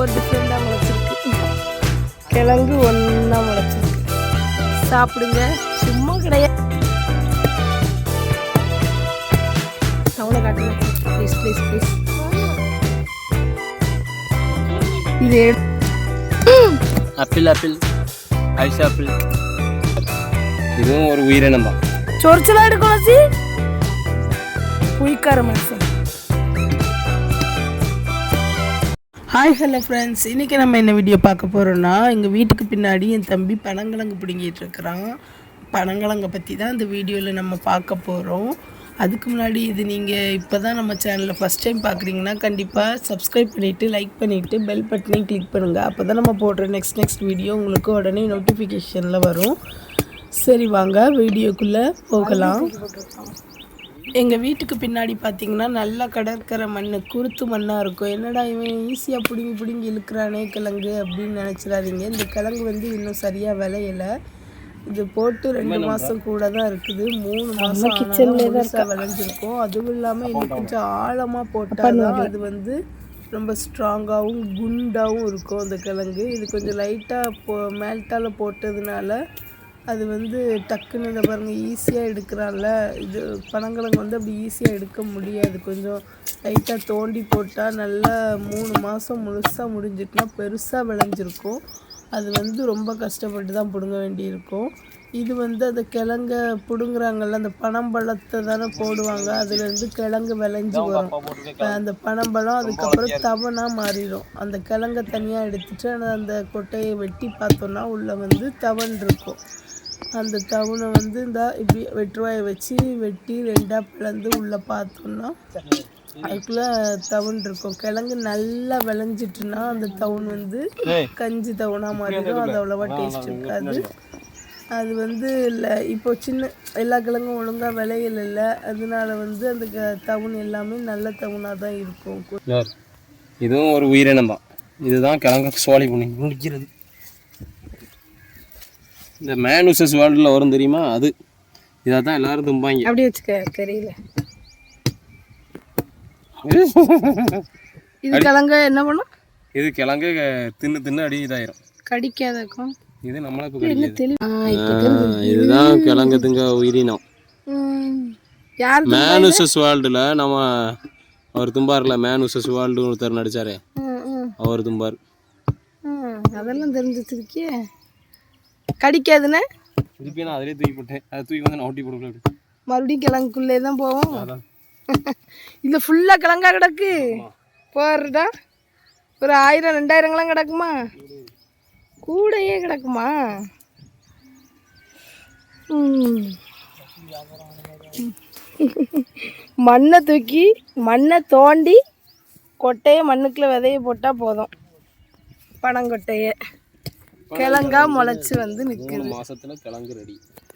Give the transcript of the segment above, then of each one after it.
ஒவ்வொரு டிஃப்ரெண்டாக முளைச்சிருக்கு. கிழங்கு ஒன்றா முளைச்சிருக்கு. சாப்பிடுங்க. சும்மா கிடையாது. டவுனை காட்டுங்க. ப்ளீஸ் ப்ளீஸ் ப்ளீஸ் இது ஆப்பிள் ஆப்பிள் ஐஸ் ஆப்பிள் இதுவும் ஒரு உயிரினம் தான் சொரிச்சலா எடுக்கணும் சி. புய்க்கார மனுஷன். ஹாய் ஹலோ ஃப்ரெண்ட்ஸ் இன்றைக்கி நம்ம என்ன வீடியோ பார்க்க போகிறோன்னா எங்கள் வீட்டுக்கு பின்னாடி என் தம்பி பனங்கிழங்கு பிடுங்கிட்டு இருக்கிறான். பனங்கிழங்கை பற்றி தான் இந்த வீடியோவில் நம்ம பார்க்க போகிறோம் அதுக்கு முன்னாடி இது நீங்கள் இப்போ தான் நம்ம சேனலில் ஃபஸ்ட் டைம் பார்க்குறீங்கன்னா கண்டிப்பாக சப்ஸ்கிரைப் பண்ணிவிட்டு லைக் பண்ணிவிட்டு பெல் பட்டனையும் கிளிக் பண்ணுங்கள் அப்போ தான் நம்ம போடுற நெக்ஸ்ட் நெக்ஸ்ட் வீடியோ உங்களுக்கு உடனே நோட்டிஃபிகேஷனில் வரும். சரி வாங்க வீடியோக்குள்ளே போகலாம். எங்கள் வீட்டுக்கு பின்னாடி பார்த்தீங்கன்னா நல்ல கடற்கரை மண் குருத்து மண்ணாக இருக்கும். என்னடா இவன் ஈஸியாக பிடுங்கி பிடுங்கி இழுக்கிறானே கிழங்கு அப்படின்னு நினச்சிடாதீங்க. இந்த கிழங்கு வந்து இன்னும் சரியாக விளையலை. இது போட்டு ரெண்டு மாதம் கூட தான் இருக்குது. மூணு மாதம் முழுசாக விளைஞ்சிருக்கும். அதுவும் இல்லாமல் இன்னும் கொஞ்சம் ஆழமாக போட்டால் அது வந்து ரொம்ப ஸ்ட்ராங்காகவும் குண்டாகவும் இருக்கும் அந்த கிழங்கு. இது கொஞ்சம் லைட்டாக போ மேல்ட்டால் போட்டதுனால அது வந்து டக்குன்னு இதை பாருங்கள் ஈஸியாக எடுக்கிறான்ல. இது பனங்கிழங்கு வந்து அப்படி ஈஸியாக எடுக்க முடியாது. கொஞ்சம் லைட்டாக தோண்டி போட்டால் நல்லா மூணு மாதம் முழுசாக முடிஞ்சிட்டுனா பெருசாக விளைஞ்சிருக்கும். அது வந்து ரொம்ப கஷ்டப்பட்டு தான் பிடுங்க வேண்டியிருக்கும். இது வந்து அந்த கிழங்க பிடுங்குறாங்கல்ல அந்த பனம்பழத்தை தானே போடுவாங்க. அதுலேருந்து கிழங்கு விளைஞ்சி வரும். அந்த பனம்பழம் அதுக்கப்புறம் தவனா மாறிடும். அந்த கிழங்க தனியாக எடுத்துட்டு அந்த கொட்டையை வெட்டி பார்த்தோன்னா உள்ளே வந்து தவன் இருக்கும். அந்த தவனை வந்து இந்த இப்படி வெட்டுவாயை வச்சு வெட்டி ரெண்டாக பிளந்து உள்ளே பார்த்தோன்னா அதுக்குள்ளே தவுன் இருக்கும். கிழங்கு நல்லா விளைஞ்சிட்டுனா அந்த தவுன் வந்து கஞ்சி தவுனாக மாறிடும். அது அவ்வளோவா டேஸ்ட் இருக்காது. அது வந்து இல்லை. இப்போ சின்ன எல்லா கிழங்கும் ஒழுங்காக விளையல அதனால வந்து அந்த க- தவுன் எல்லாமே நல்ல தவுனாக தான் இருக்கும். இதுவும் ஒரு உயிரினம் தான். இதுதான் கிழங்க சோலை பண்ணி. முடிக்கிறது. இந்த மேனுசஸ் வேர்ல்டில் வரும் தெரியுமா? அது. இதை தான் எல்லாரும் தும்பாங்க. அப்படி வச்சுக்க தெரியல. இது கிழங்கு என்ன பண்ணும்? இது கிழங்கு தின்னு தின்னு அடி இதாயிரும். கடிக்காத இருக்கும் இது நம்மளை இப்போ கடிக்காது. தெளி ஆ இப்போ ஆ, இதுதான் கிழங்கு திங்க உயிரினம் மேனுசஸ் வேர்ல்டில் நம்ம அவர் தும்பார்ல மேனுசஸ் வேர்ல்டு ஒருத்தர் நடிச்சாரே. அவர் தும்பார். அதெல்லாம் தெரிஞ்சு வச்சிருக்கியே கடிக்காதுன்னு? திருப்பி நான் அதிலே தூக்கி போட்டேன். அதை தூக்கி வந்து நான் ஒட்டி அப்படி. மறுபடியும் கிழங்குக்குள்ளே தான் போவோம். இதில் ஃபுல்லாக கிழங்கா கிடக்கு. போடுறடா ஒரு ஆயிரம் ரெண்டாயிரங்களாம் கிடக்குமா? கூடையே கிடக்குமா. மண்ணை தூக்கி மண்ணை தோண்டி கொட்டையை மண்ணுக்குள்ள விதைய போட்டால் போதும். பனங்கொட்டையை. கிழங்கா முளைச்சி வந்து நிற்குது மூணு மாசத்துல கிழங்கு ரெடி.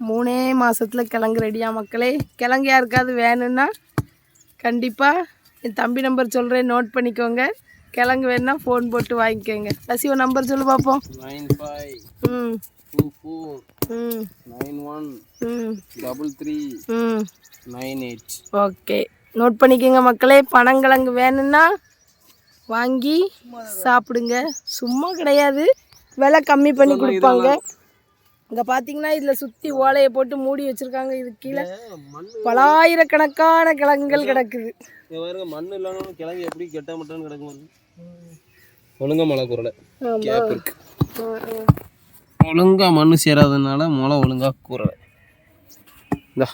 மூணே மாசத்துல கிழங்கு ரெடியா மக்களே. கிழங்கு யாருக்காவது வேணும்னா கண்டிப்பாக என் தம்பி நம்பர் சொல்கிறேன் நோட் பண்ணிக்கோங்க. கிழங்கு வேணும்னா ஃபோன் போட்டு வாங்கிக்கோங்க. லசிவ நம்பர் சொல்லு பார்ப்போம் நைன் ஃபைவ் ம். டூ ஃபோர் ம். நைன் ஒன் ம் டபுள் த்ரீ ம் நைன் எயிட் ஓகே. நோட் பண்ணிக்கோங்க மக்களே பனங்கிழங்கு வேணும்னா வாங்கி சாப்பிடுங்க. சும்மா கிடையாது. விலை கம்மி பண்ணி கொடுப்பாங்க. இங்கே பார்த்தீங்கன்னா இதில் சுற்றி ஓலையை போட்டு மூடி வச்சுருக்காங்க. இது கீழே பலாயிரக்கணக்கான கிழங்குகள் கிடக்குது. இங்க பாருங்க மண் இல்லாமல் கிழங்கு எப்படி கெட்ட மட்டன்னு கிடக்கும் ஒழுங்கா மழை குரலை ஒழுங்கா மண் சேராததுனால முளை ஒழுங்கா கூறலை. இந்தா.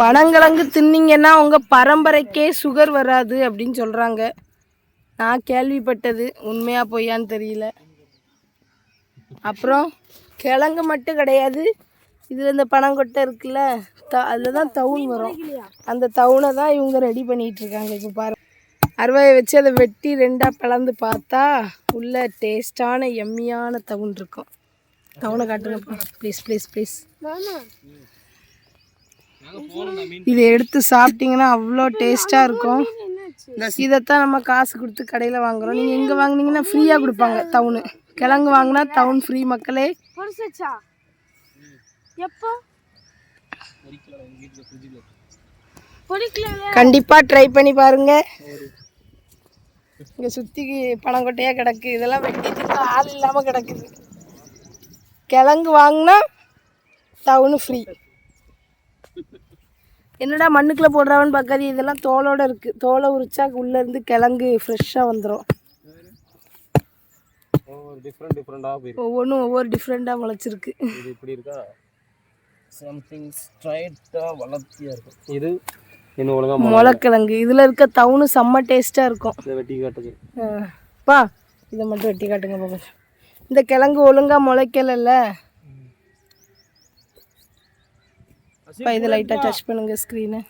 பனங்கிழங்கு தின்னீங்கன்னா உங்கள் பரம்பரைக்கே சுகர் வராது அப்படின்னு சொல்கிறாங்க நான் கேள்விப்பட்டது உண்மையா பொய்யான்னு தெரியல. அப்புறம் கிழங்கு மட்டும் கிடையாது. இதில் இந்த பனங்கொட்டை இருக்குல்ல த அதில் தான் தவுன் வரும். அந்த தவுனை தான் இவங்க ரெடி பண்ணிகிட்டு இருக்காங்க. இப்போ பாரு. அருவாயை வச்சு அதை வெட்டி ரெண்டாக பிளந்து பார்த்தா உள்ள டேஸ்டான எம்மியான தவுன் இருக்கும். தவுனை காட்டுங்க. ப்ளீஸ் ப்ளீஸ் ப்ளீஸ் இதை எடுத்து சாப்பிட்டீங்கன்னா அவ்வளோ டேஸ்ட்டாக இருக்கும். இதைத்தான் நம்ம காசு கொடுத்து கடையில் வாங்குறோம். நீங்கள் எங்கே வாங்கினீங்கன்னா ஃப்ரீயாக கொடுப்பாங்க தவுனு. கிழங்கு வாங்கினா டவுன் ஃப்ரீ மக்களே. கண்டிப்பாக ட்ரை பண்ணி பாருங்க. இங்கே சுற்றி பணங்கொட்டையாக கிடக்கு. இதெல்லாம் வெட்டிட்டு ஆள் இல்லாமல் கிடக்குது. கிழங்கு வாங்கினா டவுனு ஃப்ரீ என்னடா மண்ணுக்குள்ளே போடுறாவன்னு பார்க்காது இதெல்லாம் தோலோட இருக்குது தோலை உரிச்சா உள்ளேருந்து கிழங்கு ஃப்ரெஷ்ஷாக வந்துடும் ஒவ்வொரு டிஃப்ரெண்ட் டிஃப்ரெண்டாக போயிருக்கு. ஒவ்வொன்றும் ஒவ்வொரு டிஃப்ரெண்ட்டாக முளைச்சிருக்கு. இது இப்படி இருக்கா? சம்திங் ஸ்ட்ரைட்டாக வளர்த்தியாக இருக்கும். இது இன்னும் ஒழுங்காக முளைக்கிழங்கு இதில் இருக்க தவுனு செம்ம டேஸ்ட்டாக இருக்கும். இதை வெட்டி காட்டுது ஆ. பா இதை மட்டும் வெட்டி காட்டுங்க பாப்பா இந்த கிழங்கு ஒழுங்காக முளைக்கலல்ல? பா இதை லைட்டாக டச் பண்ணுங்க ஸ்க்ரீனை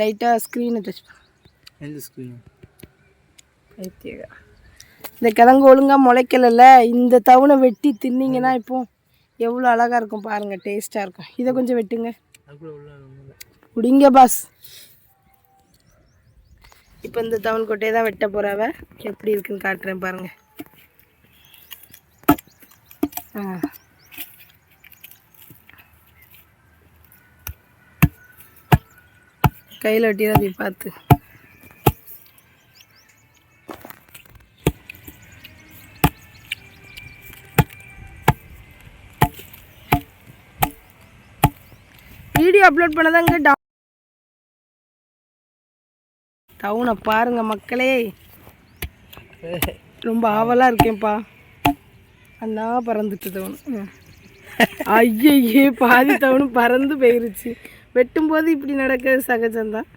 லைட்டாக ஸ்க்ரீனை டச் எந்த ஸ்க்ரீன் பண்ணுங்க இந்த கிழங்கு ஒழுங்காக முளைக்கலல்ல இந்த தவுனை வெட்டி தின்னீங்கன்னா இப்போ எவ்வளோ அழகாக இருக்கும் பாருங்கள் டேஸ்ட்டாக இருக்கும். இதை கொஞ்சம் வெட்டுங்க. குடிங்க பாஸ் இப்போ இந்த தவன் கொட்டையை தான் வெட்ட போறாவ எப்படி இருக்குன்னு காட்டுறேன் பாருங்கள் ஆ. கையில் வெட்டிடாதீ பார்த்து. வீடியோ அப்லோட் பண்ணதாங்க டா டவுனை பாருங்க மக்களே. ரொம்ப ஆவலாக இருக்கேன்ப்பா. அண்ணா பறந்துட்டு தவணு ஐயே பாதி தவணும் பறந்து போயிருச்சு. வெட்டும்போது இப்படி நடக்கிறது சகஜம்தான்.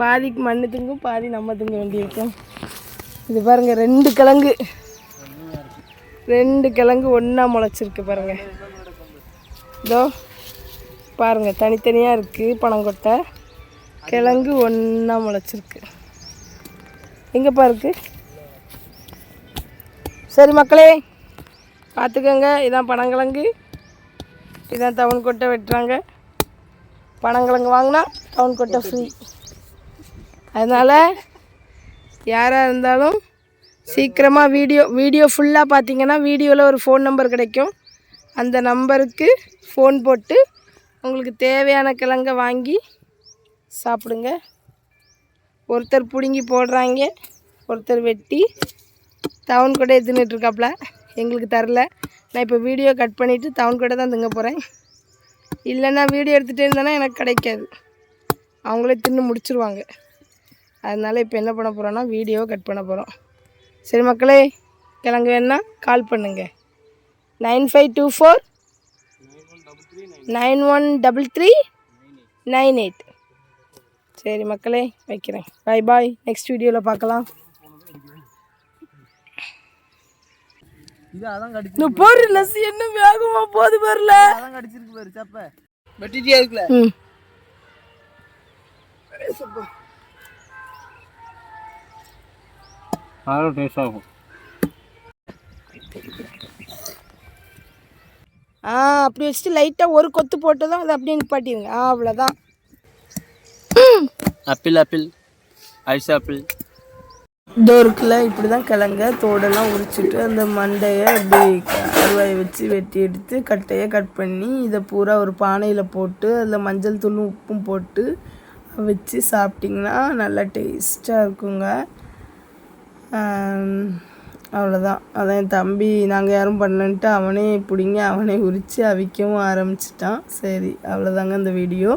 பாதிக்கு மண்ணு திங்கும் பாதி நம்ம திங்க வேண்டியிருக்கோம். இது பாருங்க ரெண்டு கிழங்கு. ரெண்டு கிழங்கு ஒன்றா முளைச்சிருக்கு பாருங்க. இதோ பாருங்கள் தனித்தனியாக இருக்குது பனங்கொட்டை. கிழங்கு ஒன்றா முளைச்சிருக்கு. எங்கேப்பா இருக்குது சரி மக்களே பார்த்துக்கோங்க இதான் பனங்கிழங்கு. இதான் டவுன் கொட்டை வெட்டுறாங்க. பனங்கிழங்கு வாங்கினா டவுன் கொட்டை ஃப்ரீ அதனால் யாராக இருந்தாலும் சீக்கிரமாக வீடியோ வீடியோ ஃபுல்லாக பார்த்தீங்கன்னா வீடியோவில் ஒரு ஃபோன் நம்பர் கிடைக்கும். அந்த நம்பருக்கு ஃபோன் போட்டு உங்களுக்கு தேவையான கிழங்க வாங்கி சாப்பிடுங்க. ஒருத்தர் பிடுங்கி போடுறாங்க ஒருத்தர் வெட்டி. டவுன் கூட எதுன்னுட்டுருக்காப்புல எங்களுக்கு தரல. நான் இப்போ வீடியோ கட் பண்ணிவிட்டு டவுன் கூட தான் திங்க போகிறேன் இல்லைன்னா வீடியோ எடுத்துகிட்டே இருந்தேன்னா எனக்கு கிடைக்காது. அவங்களே தின்னு முடிச்சிருவாங்க. அதனால் இப்போ என்ன பண்ண போகிறோன்னா வீடியோ கட் பண்ண போகிறோம் சரி மக்களே கிழங்கு வேணுன்னா கால் பண்ணுங்கள் nine five two four nine one double three nine eight. சரி மக்களே வைக்கிறேன். பை பாய் நெக்ஸ்ட் வீடியோவில் பார்க்கலாம். இது அதான் கடிச்சு இந்த போரு லஸ்ஸி என்ன வேகமாக போது வரல அதான் கடிச்சிருக்கு பாரு சப்ப. ம். அதான் டேஸ்ட் ஆகும். ஆ அப்படி வச்சுட்டு லைட்டாக ஒரு கொத்து போட்டதும் அதை அப்படியே நிப்பாட்டிடுங்க. ஆ அவ்வளோதான் ஆப்பிள் ஆப்பிள் ஐஸ் ஆப்பிள் இருக்குல்ல இப்படி தான் கிழங்க தோடெல்லாம் உரிச்சிட்டு அந்த மண்டையை அப்படி அருவாயை வச்சு வெட்டி எடுத்து கட்டையை கட் பண்ணி இதை பூரா ஒரு பானையில் போட்டு அதில் மஞ்சள் தூளும் உப்பும் போட்டு வச்சு சாப்பிட்டிங்கன்னா நல்லா டேஸ்ட்டாக இருக்குங்க. அவ்வளோதான் அதான் என் தம்பி நாங்கள் யாரும் பண்ணலன்ட்டு அவனே பிடிங்க அவனே உரித்து அவிக்கவும் ஆரம்பிச்சிட்டான். சரி அவ்வளோதாங்க இந்த வீடியோ.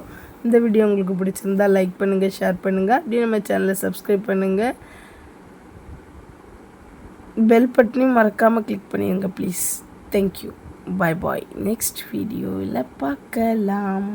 இந்த வீடியோ உங்களுக்கு பிடிச்சிருந்தா லைக் பண்ணுங்கள் ஷேர் பண்ணுங்கள் அப்படியே நம்ம சேனலை சப்ஸ்கிரைப் பண்ணுங்கள் பெல் பட்டனையும் மறக்காமல் கிளிக் பண்ணிடுங்க please thank you bye bye next வீடியோவில் பார்க்கலாம்.